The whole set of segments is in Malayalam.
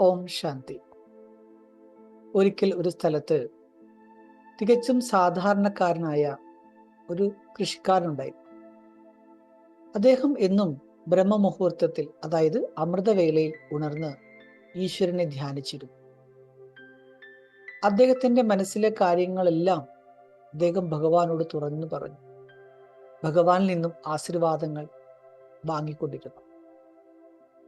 ഓം ശാന്തി. ഒരിക്കൽ ഒരു സ്ഥലത്ത് തികച്ചും സാധാരണക്കാരനായ ഒരു കൃഷിക്കാരനുണ്ടായി. അദ്ദേഹം എന്നും ബ്രഹ്മമുഹൂർത്തത്തിൽ അതായത് അമൃതവേളയിൽ ഉണർന്ന് ഈശ്വരനെ ധ്യാനിച്ചിരുന്നു. അദ്ദേഹത്തിന്റെ മനസ്സിലെ കാര്യങ്ങളെല്ലാം അദ്ദേഹം ഭഗവാനോട് തുറന്നു പറഞ്ഞു. ഭഗവാനിൽ നിന്നും ആശീർവാദങ്ങൾ വാങ്ങിക്കൊണ്ടിരുന്നു.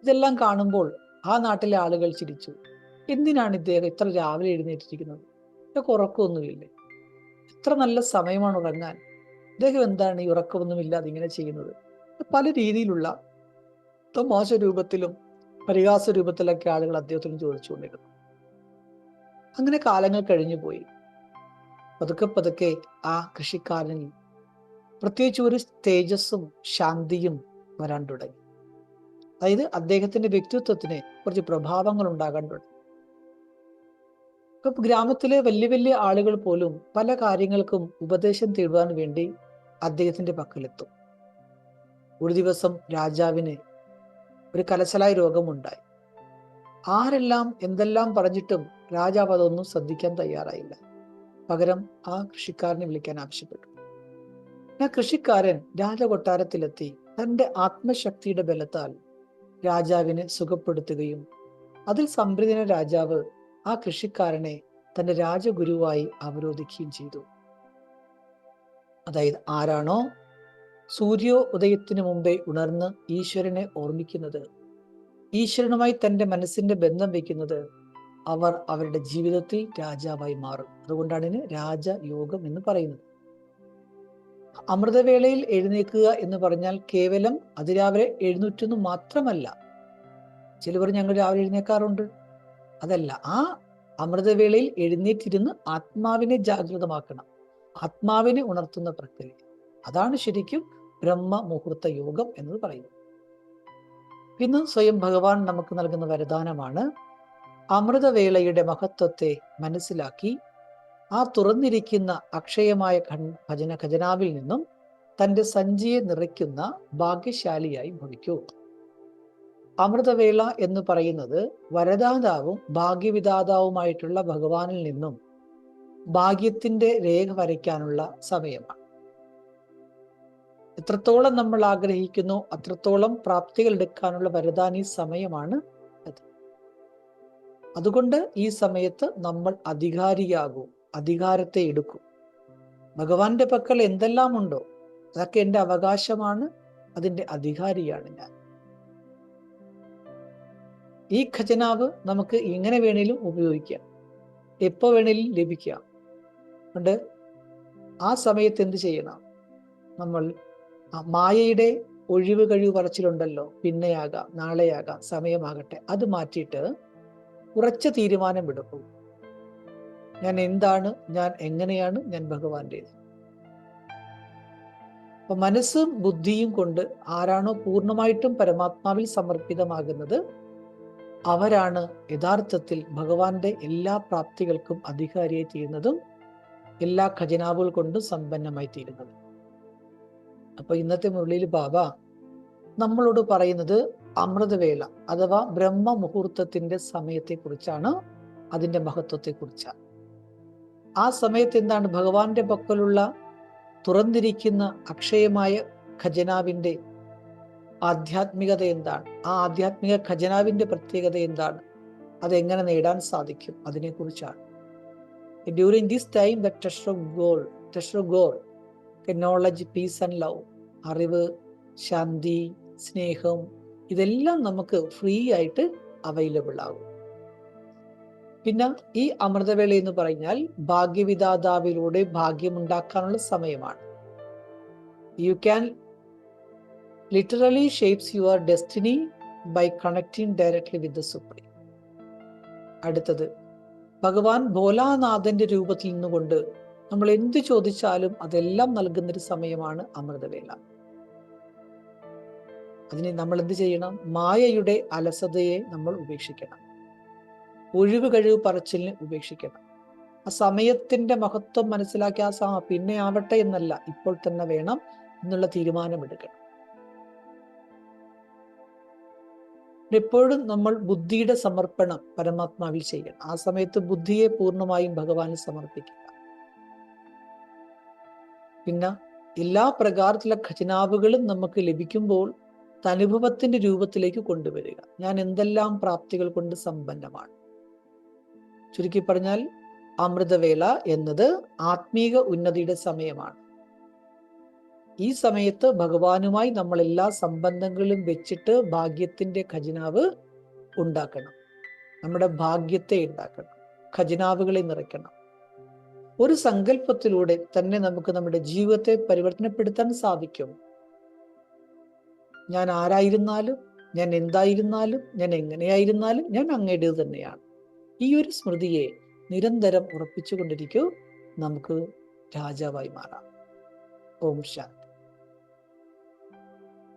ഇതെല്ലാം കാണുമ്പോൾ ആ നാട്ടിലെ ആളുകൾ ചിരിച്ചു. എന്തിനാണ് ഇദ്ദേഹം ഇത്ര രാവിലെ എഴുന്നേറ്റിരിക്കുന്നത്? ഇതൊക്കെ ഉറക്കമൊന്നുമില്ലേ എത്ര നല്ല സമയമാണ് ഉറങ്ങാൻ. ഇദ്ദേഹം എന്താണ് ഈ ഉറക്കമൊന്നുമില്ലാതെ ഇങ്ങനെ ചെയ്യുന്നത്? പല രീതിയിലുള്ള തമാശ രൂപത്തിലും പരിഹാസ രൂപത്തിലൊക്കെ ആളുകൾ അദ്ദേഹത്തിന് ചോദിച്ചുകൊണ്ടിരുന്നു. അങ്ങനെ കാലങ്ങൾ കഴിഞ്ഞു പോയി. പതുക്കെ പതുക്കെ ആ കൃഷിക്കാരനിൽ പ്രത്യേകിച്ച് ഒരു തേജസ്സും ശാന്തിയും വരാൻ തുടങ്ങി. അതായത് അദ്ദേഹത്തിന്റെ വ്യക്തിത്വത്തിന് കുറച്ച് പ്രഭാവങ്ങൾ ഉണ്ടാകാൻ തുടങ്ങി ഗ്രാമത്തിലെ വലിയ വലിയ ആളുകൾ പോലും പല കാര്യങ്ങൾക്കും ഉപദേശം തേടുവാൻ വേണ്ടി അദ്ദേഹത്തിന്റെ പക്കലെത്തും. ഒരു ദിവസം രാജാവിന് ഒരു കലശലായ രോഗമുണ്ടായി. ആരെല്ലാം എന്തെല്ലാം പറഞ്ഞിട്ടും രാജാവ് അതൊന്നും ശ്രദ്ധിക്കാൻ തയ്യാറായില്ല. പകരം ആ കൃഷിക്കാരനെ വിളിക്കാൻ ആവശ്യപ്പെട്ടു. ആ കൃഷിക്കാരൻ രാജകൊട്ടാരത്തിലെത്തി തന്റെ ആത്മശക്തിയുടെ ബലത്താൽ രാജാവിനെ സുഖപ്പെടുത്തുകയും അതിൽ സംപ്രീതന രാജാവ് ആ കൃഷിക്കാരനെ തന്റെ രാജഗുരുവായി അവരോധിക്കുകയും ചെയ്തു. അതായത് ആരാണോ സൂര്യോ ഉദയത്തിനു മുമ്പേ ഉണർന്ന് ഈശ്വരനെ ഓർമ്മിക്കുന്നത് ഈശ്വരനുമായി തന്റെ മനസ്സിന്റെ ബന്ധം വയ്ക്കുന്നത് അവർ അവരുടെ ജീവിതത്തിൽ രാജാവായി മാറും. അതുകൊണ്ടാണ് ഇതിന് രാജയോഗം എന്ന് പറയുന്നത്. അമൃതവേളയിൽ എഴുന്നേൽക്കുക എന്ന് പറഞ്ഞാൽ കേവലം അതിരാവിലെ എഴുന്നൂറ്റൊന്നും മാത്രമല്ല. ചിലവർ ഞങ്ങൾ രാവിലെ എഴുന്നേക്കാറുണ്ട്. അതല്ല ആ അമൃതവേളയിൽ എഴുന്നേറ്റിരുന്ന് ആത്മാവിനെ ജാഗ്രതമാക്കണം. ആത്മാവിനെ ഉണർത്തുന്ന പ്രക്രിയ. അതാണ് ശരിക്കും ബ്രഹ്മ മുഹൂർത്ത യോഗം എന്നത് പറയുന്നത്. പിന്നെ സ്വയം ഭഗവാൻ നമുക്ക് നൽകുന്ന വരദാനമാണ് അമൃതവേളയുടെ മഹത്വത്തെ മനസ്സിലാക്കി ആ തുറന്നിരിക്കുന്ന അക്ഷയമായ ഭജന ഖജനാവിൽ നിന്നും തന്റെ സഞ്ചിയെ നിറയ്ക്കുന്ന ഭാഗ്യശാലിയായി ഭവിക്കൂ. അമൃതവേള എന്ന് പറയുന്നത് വരദാതാവും ഭാഗ്യവിദാതാവുമായിട്ടുള്ള ഭഗവാനിൽ നിന്നും ഭാഗ്യത്തിന്റെ രേഖ വരയ്ക്കാനുള്ള സമയമാണ്. എത്രത്തോളം നമ്മൾ ആഗ്രഹിക്കുന്നു അത്രത്തോളം പ്രാപ്തികൾ എടുക്കാനുള്ള വരദാനി സമയമാണ് അത്. അതുകൊണ്ട് ഈ സമയത്ത് നമ്മൾ അധികാരിയാകൂ. അധികാരത്തെ എടുക്കും. ഭഗവാന്റെ പക്കൽ എന്തെല്ലാം ഉണ്ടോ അതൊക്കെ എന്റെ അവകാശമാണ് അതിന്റെ അധികാരിയാണ് ഞാൻ. ഈ ഖജനാവ് നമുക്ക് എങ്ങനെ വേണേലും ഉപയോഗിക്കാം. എപ്പോൾ വേണേലും ലഭിക്കാം. അതുകൊണ്ട് ആ സമയത്ത് എന്ത് ചെയ്യണം? നമ്മൾ മായയുടെ ഒഴിവ് കഴിവ് പറച്ചിലുണ്ടല്ലോ പിന്നെയാകാം നാളെയാകാം സമയമാകട്ടെ അത് മാറ്റിയിട്ട് ഉറച്ച തീരുമാനം എടുക്കും. ഞാൻ എന്താണ്? ഞാൻ എങ്ങനെയാണ് ഞാൻ ഭഗവാന്റേത്? അപ്പൊ മനസ്സും ബുദ്ധിയും കൊണ്ട് ആരാണോ പൂർണമായിട്ടും പരമാത്മാവിൽ സമർപ്പിതമാകുന്നത് അവരാണ് യഥാർത്ഥത്തിൽ ഭഗവാന്റെ എല്ലാ പ്രാപ്തികൾക്കും അധികാരിയായി തീരുന്നതും എല്ലാ ഖജനാവുകൾ കൊണ്ടും സമ്പന്നമായി തീരുന്നതും. അപ്പൊ ഇന്നത്തെ മുരളിയിൽ ബാബ നമ്മളോട് പറയുന്നത് അമൃതവേല അഥവാ ബ്രഹ്മ മുഹൂർത്തത്തിന്റെ സമയത്തെ കുറിച്ചാണ് അതിന്റെ മഹത്വത്തെ കുറിച്ചാണ് ആ സമയത്ത് എന്താണ് ഭഗവാന്റെ പക്കലുള്ള തുറന്നിരിക്കുന്ന അക്ഷയമായ ഖജനാവിന്റെ ആധ്യാത്മികത എന്താണ്? ആ ആധ്യാത്മിക ഖജനാവിന്റെ പ്രത്യേകത എന്താണ്? അതെങ്ങനെ നേടാൻ സാധിക്കും അതിനെക്കുറിച്ചാണ്. During this time the of goal of goal knowledge peace and love അറിവ് ശാന്തി സ്നേഹം ഇതെല്ലാം നമുക്ക് ഫ്രീ ആയിട്ട് അവൈലബിൾ ആകും. പിന്നെ ഈ അമൃതവേള എന്ന് പറഞ്ഞാൽ ഭാഗ്യവിദാതാവിലൂടെ ഭാഗ്യമുണ്ടാക്കാനുള്ള സമയമാണ്. You can literally shapes your destiny by connecting directly with the supreme അടുത്തത് ഭഗവാൻ ഭോലാനാഥന്റെ രൂപത്തിൽ നിന്നുകൊണ്ട് നമ്മൾ എന്ത് ചോദിച്ചാലും അതെല്ലാം നൽകുന്നൊരു സമയമാണ് അമൃതവേള. അതിനെ നമ്മൾ എന്ത് ചെയ്യണം? മായയുടെ അലസതയെ നമ്മൾ ഉപേക്ഷിക്കണം. ഒഴിവ് കഴിവ് പറച്ചിലിനെ ഉപേക്ഷിക്കണം ആ സമയത്തിന്റെ മഹത്വം മനസ്സിലാക്കി ആ സമ പിന്നെ ആവട്ടെ എന്നല്ല ഇപ്പോൾ തന്നെ വേണം എന്നുള്ള തീരുമാനമെടുക്കണം. എപ്പോഴും നമ്മൾ ബുദ്ധിയുടെ സമർപ്പണം പരമാത്മാവിൽ ചെയ്യണം. ആ സമയത്ത് ബുദ്ധിയെ പൂർണമായും ഭഗവാന് സമർപ്പിക്കുക. പിന്നെ എല്ലാ പ്രകാരത്തിലുള്ള ഖജനാവുകളും നമുക്ക് ലഭിക്കുമ്പോൾ അനുഭവത്തിന്റെ രൂപത്തിലേക്ക് കൊണ്ടുവരിക. ഞാൻ എന്തെല്ലാം പ്രാപ്തികൾ കൊണ്ട് സമ്പന്നമാണ്. ചുരുക്കി പറഞ്ഞാൽ അമൃതവേള എന്നത് ആത്മീക ഉന്നതിയുടെ സമയമാണ്. ഈ സമയത്ത് ഭഗവാനുമായി നമ്മൾ എല്ലാ സംബന്ധങ്ങളും വെച്ചിട്ട് ഭാഗ്യത്തിന്റെ ഖജനാവ് ഉണ്ടാക്കണം. നമ്മുടെ ഭാഗ്യത്തെ ഉണ്ടാക്കണം. ഖജനാവുകളെ നിറയ്ക്കണം. ഒരു സങ്കല്പത്തിലൂടെ തന്നെ നമുക്ക് നമ്മുടെ ജീവിതത്തെ പരിവർത്തനപ്പെടുത്താൻ സാധിക്കും. ഞാൻ ആരായിരുന്നാലും ഞാൻ എന്തായിരുന്നാലും ഞാൻ എങ്ങനെയായിരുന്നാലും ഞാൻ അങ്ങയുടേത് തന്നെയാണ്. ഈ ഒരു സ്മൃതിയെ നിരന്തരം ഉറപ്പിച്ചുകൊണ്ടിരിക്കൂ. നമുക്ക് രാജാവായി മാറാം. ഓം ശാന്തി.